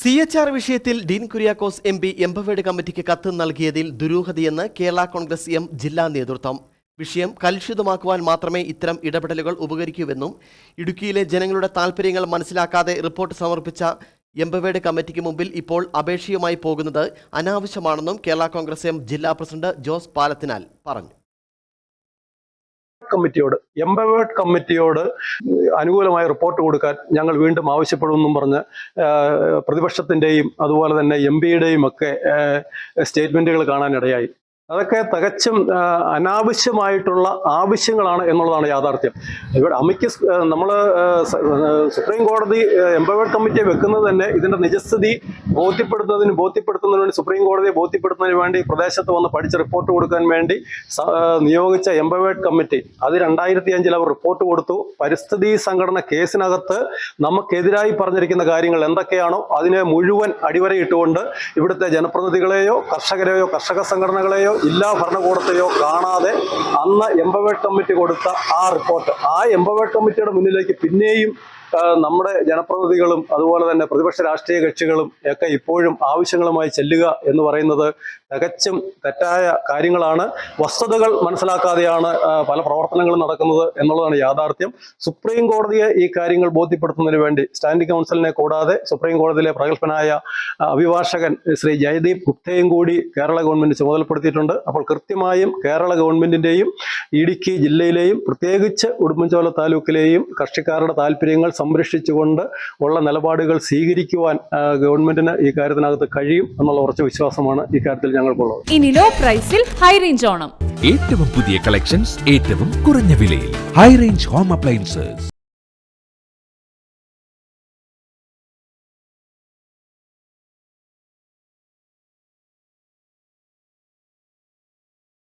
C H R വിഷയത്തിൽ Dean Kuriakose M P empowered കമ്മിറ്റിക്ക് കത്ത് നൽകിയതിൽ ദുരൂഹതയെന്ന് കേരള കോൺഗ്രസ് എം ജില്ലാ നേതൃത്വം. വിഷയം കലുഷിതമാക്കുവാൻ മാത്രമേ ഇത്തരം ഇടപെടലുകൾ ഉപകരിക്കൂവെന്നും ഇടുക്കിയിലെ ജനങ്ങളുടെ താൽപ്പര്യങ്ങൾ മനസ്സിലാക്കാതെ റിപ്പോർട്ട് സമർപ്പിച്ച എംപവേഡ് കമ്മിറ്റിക്ക് മുമ്പിൽ ഇപ്പോൾ അപേക്ഷയുമായി പോകുന്നത് അനാവശ്യമാണെന്നും കേരള കോൺഗ്രസ് എം ജില്ലാ പ്രസിഡന്റ് ജോസ് പാലത്തിനാൽ പറഞ്ഞു. കമ്മിറ്റിയോട് എംപവേർഡ് കമ്മിറ്റിയോട് അനുകൂലമായ റിപ്പോർട്ട് കൊടുക്കാൻ ഞങ്ങൾ വീണ്ടും ആവശ്യപ്പെടുമെന്നും പറഞ്ഞ് പ്രതിപക്ഷത്തിന്റെയും അതുപോലെ തന്നെ എം പിയുടെയും ഒക്കെ സ്റ്റേറ്റ്മെന്റുകൾ കാണാനിടയായി. അതൊക്കെ തികച്ചും അനാവശ്യമായിട്ടുള്ള ആവശ്യങ്ങളാണ് എന്നുള്ളതാണ് യാഥാർത്ഥ്യം. ഇവിടെ അമിക്ക നമ്മൾ സുപ്രീം കോടതി എംപവേർഡ് കമ്മിറ്റിയെ വെക്കുന്നത് തന്നെ ഇതിന്റെ നിജസ്ഥിതി ബോധ്യപ്പെടുത്തുന്നതിന് ബോധ്യപ്പെടുത്തുന്നതിന് വേണ്ടി സുപ്രീം കോടതിയെ ബോധ്യപ്പെടുത്തുന്നതിന് വേണ്ടി പ്രദേശത്ത് വന്ന് പഠിച്ച് റിപ്പോർട്ട് കൊടുക്കാൻ വേണ്ടി നിയോഗിച്ച എംപവേർഡ് കമ്മിറ്റി. അത് രണ്ടായിരത്തി അഞ്ചിൽ അവർ റിപ്പോർട്ട് കൊടുത്തു. പരിസ്ഥിതി സംഘടന കേസിനകത്ത് നമുക്കെതിരായി പറഞ്ഞിരിക്കുന്ന കാര്യങ്ങൾ എന്തൊക്കെയാണോ അതിനെ മുഴുവൻ അടിവരയിട്ടുകൊണ്ട് ഇവിടുത്തെ ജനപ്രതിനിധികളെയോ കർഷകരെയോ കർഷക സംഘടനകളെയോ ജില്ലാ ഭരണകൂടത്തെയോ കാണാതെ അന്ന് എംപവേർഡ് കമ്മിറ്റി കൊടുത്ത ആ റിപ്പോർട്ട് ആ എംപവേർഡ് കമ്മിറ്റിയുടെ മുന്നിലേക്ക് പിന്നെയും നമ്മുടെ ജനപ്രതിനിധികളും അതുപോലെ തന്നെ പ്രതിപക്ഷ രാഷ്ട്രീയ കക്ഷികളും ഒക്കെ ഇപ്പോഴും ആവശ്യങ്ങളുമായി ചെല്ലുക എന്ന് പറയുന്നത് തികച്ചും തെറ്റായ കാര്യങ്ങളാണ്. വസ്തുതകൾ മനസ്സിലാക്കാതെയാണ് പല പ്രവർത്തനങ്ങളും നടക്കുന്നത് എന്നുള്ളതാണ് യാഥാർത്ഥ്യം. സുപ്രീം കോടതിയെ ഈ കാര്യങ്ങൾ ബോധ്യപ്പെടുത്തുന്നതിന് വേണ്ടി സ്റ്റാൻഡിംഗ് കൗൺസിലിനെ കൂടാതെ സുപ്രീം കോടതിയിലെ പ്രഗത്ഭനായ അഭിഭാഷകൻ ശ്രീ ജയദീപ് ഗുപ്തയും കൂടി കേരള ഗവൺമെന്റ് ചുമതലപ്പെടുത്തിയിട്ടുണ്ട്. അപ്പോൾ കൃത്യമായും കേരള ഗവൺമെന്റിന്റെയും ഇടുക്കി ജില്ലയിലെയും പ്രത്യേകിച്ച് ഉടുമ്പൻചോല താലൂക്കിലെയും കർഷക്കാരുടെ താല്പര്യങ്ങൾ സംരക്ഷിച്ചുകൊണ്ട് ഉള്ള നിലപാടുകൾ സ്വീകരിക്കുവാൻ ഗവൺമെന്റിന് ഈ കാര്യത്തിനകത്ത് കഴിയും എന്നുള്ള ഉറച്ച വിശ്വാസമാണ് ഈ കാര്യത്തിൽ ഞങ്ങൾക്കുള്ളത്. ഇനി ലോ പ്രൈസിൽ ഹൈ റേഞ്ച് ഓണം. ഏറ്റവും പുതിയ കളക്ഷൻസ് ഏറ്റവും കുറഞ്ഞ വിലയിൽ. High range home appliances